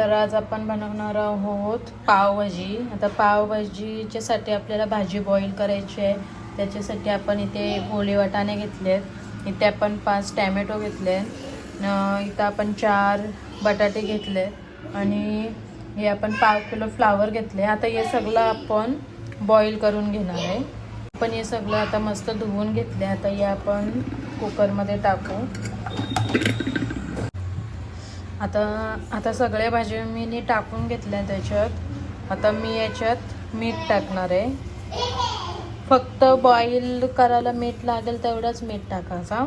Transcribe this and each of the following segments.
तर आज आपण बनवणार आहोत पावभाजी. आता पावभाजीच्यासाठी आपल्याला भाजी बॉईल करायची आहे. त्याच्यासाठी आपण इथे ओले वाटाणे घेतले आहेत इथे आपण पाच टॅमॅटो घेतले आहेत इथं आपण चार बटाटे घेतले आणि हे आपण पाव किलो फ्लावर घेतले. आता हे सगळं आपण बॉईल करून घेणार आहे. आपण हे सगळं आता मस्त धुवून घेतले. आता हे आपण कुकरमध्ये टाकू. आता आता सगळ्या भाज्या मी नी टाकून घेतल्या त्याच्यात. आता मी याच्यात मीठ टाकणार आहे. फक्त बॉईल करायला मीठ लागेल तेवढंच मीठ टाकायचा.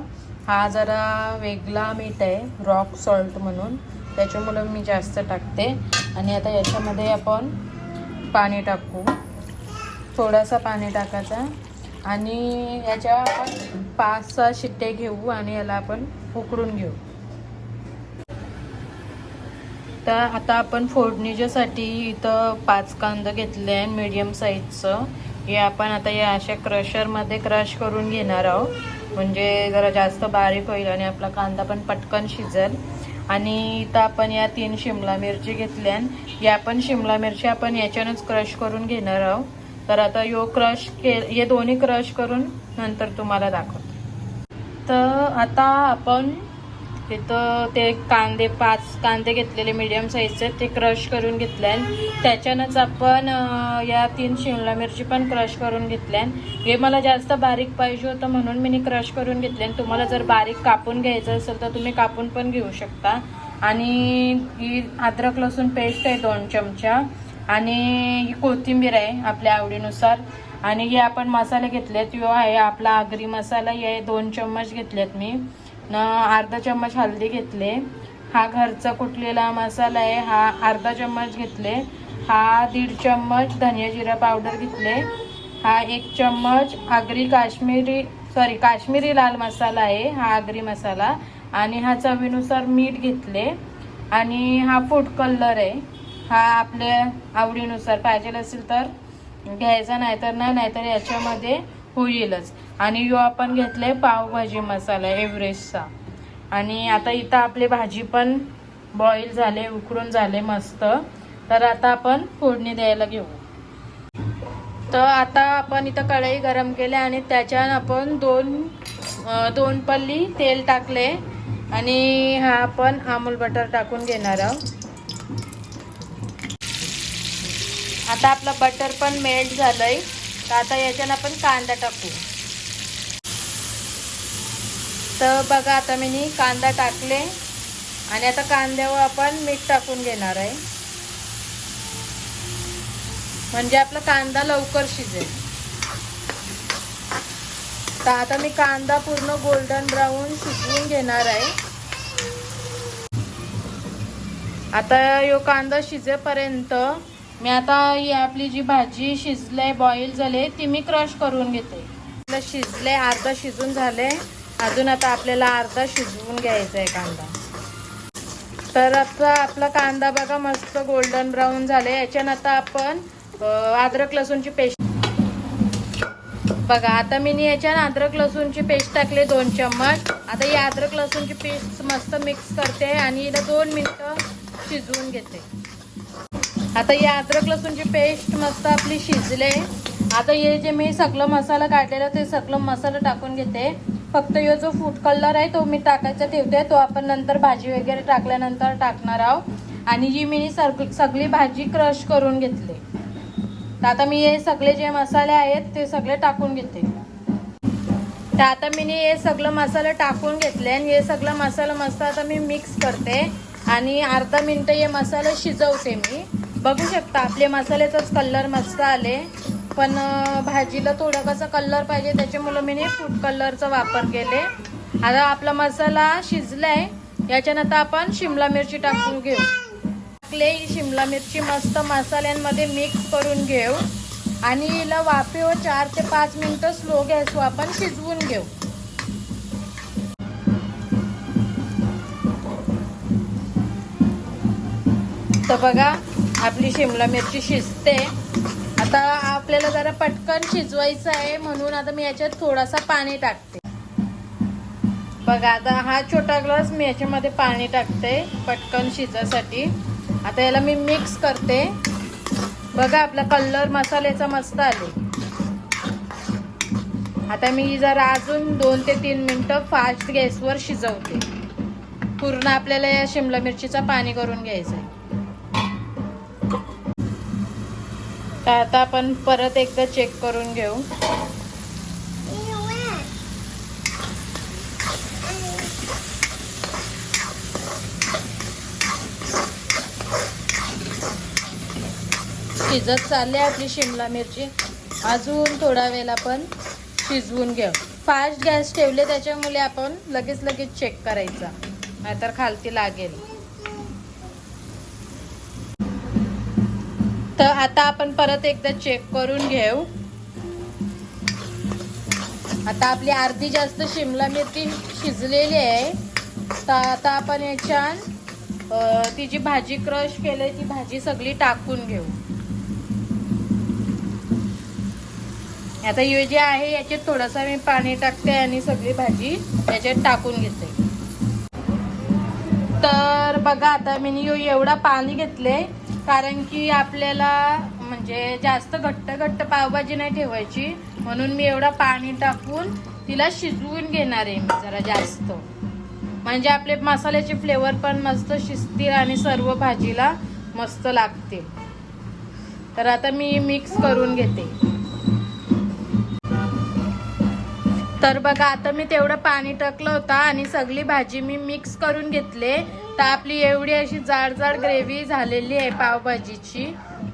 हा जरा वेगळा मीठ आहे रॉक सॉल्ट म्हणून. त्याच्यामुळं मी जास्त टाकते. आणि आता याच्यामध्ये आपण पाणी टाकू. थोडासा पाणी टाकायचा. आणि याच्या आपण पाच सहा शिट्टे घेऊ आणि याला आपण उकडून घेऊ. तर आता आपण फोडणीच्यासाठी इथं पाच कांदा घेतले आहे मीडियम साईजचं हे आपण आता या अशा क्रशरमध्ये क्रश करून घेणार आहोत. म्हणजे जरा जास्त बारीक होईल आणि आपला कांदा पण पटकन शिजेल. आणि इथं आपण या तीन शिमला मिरची घेतल्या या पण शिमला मिरची आपण याच्यानंच क्रश करून घेणार आहोत. तर आता यो क्रश के हे दोन्ही क्रश करून नंतर तुम्हाला दाखवतो. तर आता आपण तिथं ते कांदे पाच कांदे घेतलेले मिडियम साईजचे ते क्रश करून घेतले त्याच्यानंच आपण या तीन शिमला मिरची पण क्रश करून घेतल्यान. हे मला जास्त बारीक पाहिजे होतं म्हणून मी क्रश करून घेतले आणि तुम्हाला जर बारीक कापून घ्यायचं असेल तर तुम्ही कापून पण घेऊ शकता. आणि ही अद्रक लसूण पेस्ट आहे दोन चमचा. आणि ही कोथिंबीर आहे आपल्या आवडीनुसार. आणि हे आपण मसाले घेतलेत. यो आहे आपला आगरी मसाला. हे दोन चम्मच घेतलेत मी. न अर्धा चम्मच हळदी घेतले. हा घरचा कुटलेला मसाला आहे हा अर्धा चम्मच घेतले. हा दीड चम्मच धनिया जिरा पावडर घेतले. हा एक चम्मच आगरी काश्मीरी सॉरी काश्मीरी लाल मसाला आहे हा आगरी मसाला. आणि हा चवीनुसार मीठ घेतले. आणि हा फूड कलर आहे. हा आपल्या आवडीनुसार पाहिजे असेल तर घ्यायचा नाहीतर नाही नाहीतर याच्यामध्ये होईलच. आणि यो आपण घेतले पावभाजी मसाला एव्हरेस्टचा. आणि आता इथं आपली भाजी पण बॉईल झाले उकडून झाले मस्त. तर आता आपण फोडणी द्यायला घेऊ. तर आता आपण इथं कढई गरम केले आणि त्याच्यात आपण दोन दोन पल्ली तेल टाकले. आणि हा आपण अमूल बटर टाकून घेणार आहोत. आता आपलं बटर पण मेल्ट झालंय. तर आता याच्यानं आपण कांदा टाकू. तर बघा आता मी कांदा टाकले. आणि आता कांद्यावर आपण मीठ टाकून घेणार आहे. म्हणजे आपला कांदा लवकर शिजेल. तर आता मी कांदा पूर्ण गोल्डन ब्राऊन शिजवून घेणार आहे. आता यो कांदा शिजेपर्यंत मी आता ही आपली जी भाजी शिजले बॉईल झाले ती मी क्रश करून घेते. आपलं शिजले अर्धा शिजून झाले. अजून आता आपल्याला अर्धा शिजवून घ्यायचा आहे कांदा. तर आता आपला कांदा बघा मस्त गोल्डन ब्राऊन झाले. याच्यान आता आपण अद्रक लसूणची पेस्ट बघा आता मी याच्यानं अद्रक लसूणची पेस्ट टाकले दोन चम्मच. आता ही अद्रक लसूणची पेस्ट मस्त मिक्स करते आणि हिला दोन मिनटं शिजवून घेते. आता या अद्रक लसूणची पेस्ट मस्त आपली शिजले. आता हे जे मी सगळं मसाला काढलेला ते सगळं मसाला टाकून घेते. फक्त यो जो फूड कलर आहे तो मी टाकायचा ठेवते. तो आपण नंतर भाजी वगैरे टाकल्यानंतर टाकणार आहोत. आणि जी मी सग सगळी भाजी क्रश करून घेतली. तर आता मी हे सगळे जे मसाले आहेत ते सगळे टाकून घेते. तर आता मी हे सगळं मसाला टाकून घेतले आणि हे सगळं मसाला मस्त आता मी मिक्स करते. आणि अर्धा मिनटं हे मसाला शिजवते मी. बघू शकता आपले मसाल्याचाच कलर मस्त आले. पण भाजीला थोडा कसा कलर पाहिजे त्याच्यामुळं मी फूड कलरचा वापर केले. आता आपला मसाला शिजलाय याच्यानंतर आपण शिमला मिरची टाकून घेऊ. टाकले ही शिमला मिरची मस्त मसाल्यांमध्ये मिक्स करून घेऊ. आणि हिला वाफेवर चार ते पाच मिनिटं स्लो गॅसवर आपण शिजवून घेऊ. तर बघा आपली शिमला मिरची शिजते. आता आपल्याला जरा पटकन शिजवायचं आहे म्हणून आता मी याच्यात थोडासा पाणी टाकते. बघा आता हा छोटा ग्लास मी याच्यामध्ये पाणी टाकते पटकन शिजासाठी. आता याला मी मिक्स करते. बघा आपला कलर मसाल्याचा मस्त आले. आता मी जरा अजून दोन ते तीन मिनटं फास्ट गॅसवर शिजवते. पूर्ण आपल्याला या शिमला मिरचीचा पाणी करून घ्यायचं आहे तर आता आपण परत एकदा चेक करून घेऊ. शिजत चालली आपली शिमला मिरची. अजून थोडा वेळ आपण शिजवून घेऊ. फास्ट गॅस ठेवले त्याच्यामुळे आपण लगेच लगेच चेक करायचा. नाहीतर खालती लागेल. तर आता आपण परत एकदा चेक करून घेऊ. आता आपली अर्धी जास्त शिमला मिरची शिजलेली आहे. तर आता आपण याच्यात तिची ती जी भाजी क्रश केली ती भाजी सगळी टाकून घेऊ. आता हे जे आहे याच्यात थोडंसं मी पाणी टाकते आणि सगळी भाजी याच्यात टाकून घेते. तर बघा आता मी एवढा पाणी घेतले कारण की आपल्याला म्हणजे जास्त घट्ट घट्ट पावभाजी नाही ठेवायची. म्हणून मी एवढा पाणी टाकून तिला शिजवून घेणार आहे मी जरा जास्त. म्हणजे आपले मसाल्याचे फ्लेवर पण मस्त शिजतील आणि सर्व भाजीला मस्त लागतील. तर आता मी मिक्स करून घेते. तर बघा आता मी तेवढं पाणी टाकलं होतं आणि सगळी भाजी मी मिक्स करून घेतले. तर आपली एवढी अशी जाड जाड ग्रेव्ही झालेली आहे पावभाजीची.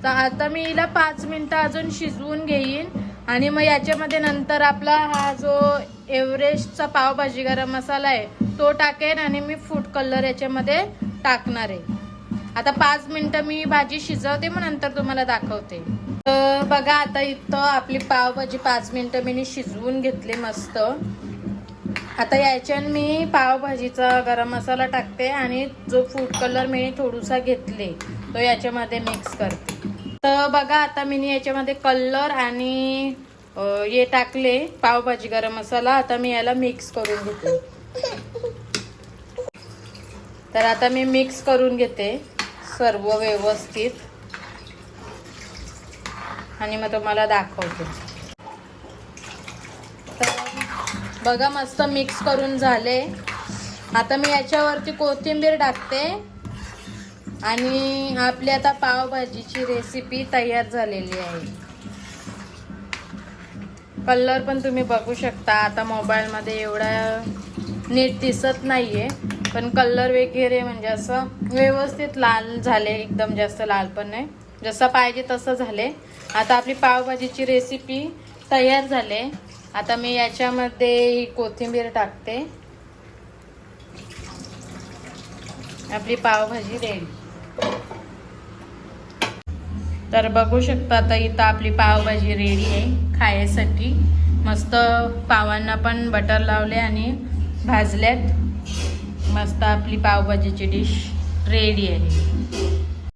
तर आता मी हिला पाच मिनटं अजून शिजवून घेईन. आणि मग याच्यामध्ये नंतर आपला हा जो एव्हरेस्टचा पावभाजी गरम मसाला आहे तो टाकेन आणि मी फूड कलर याच्यामध्ये टाकणार आहे. आता पाच मिनिटं मी भाजी शिजवते मग नंतर तुम्हाला दाखवते. तर बघा आता इथं आपली पावभाजी पाच मिनिटं मी शिजवून घेतली मस्त. आता याच्यान मी पावभाजीचा गरम मसाला टाकते आणि जो फूड कलर मी थोडासा घेतले तो याच्यामध्ये मिक्स करते. तर बघा आता मी याच्यामध्ये कलर आणि हे टाकले पावभाजी गरम मसाला. आता मी याला मिक्स करून घेते. तर आता मी मिक्स करून घेते. सर्व व्यवस्थित. आणि मग तुम्हाला दाखवते. तर बघा मस्त मिक्स करून झाले. आता मी याच्यावरती कोथिंबीर टाकते. आणि आपली आता पावभाजीची रेसिपी तयार झालेली आहे. कलर पण तुम्ही बघू शकता. आता मोबाईलमध्ये एवढा नीट दिसत नाही आहे पण कलर वगैरे म्हणजे असं व्यवस्थित लाल झाले एकदम जास्त लाल पण नाही. जसं पाहिजे तसं झाले. आता आपली पावभाजीची रेसिपी तयार झाले. आता मी याच्यामध्ये कोथिंबीर टाकते. आपली पावभाजी रेडी तर बघू शकता आता इथं आपली पावभाजी रेडी आहे खायसाठी. मस्त पावांना पण बटर लावले आणि भाजल्यात. मस्त आपली पावभाजीची डिश रेडी आहे.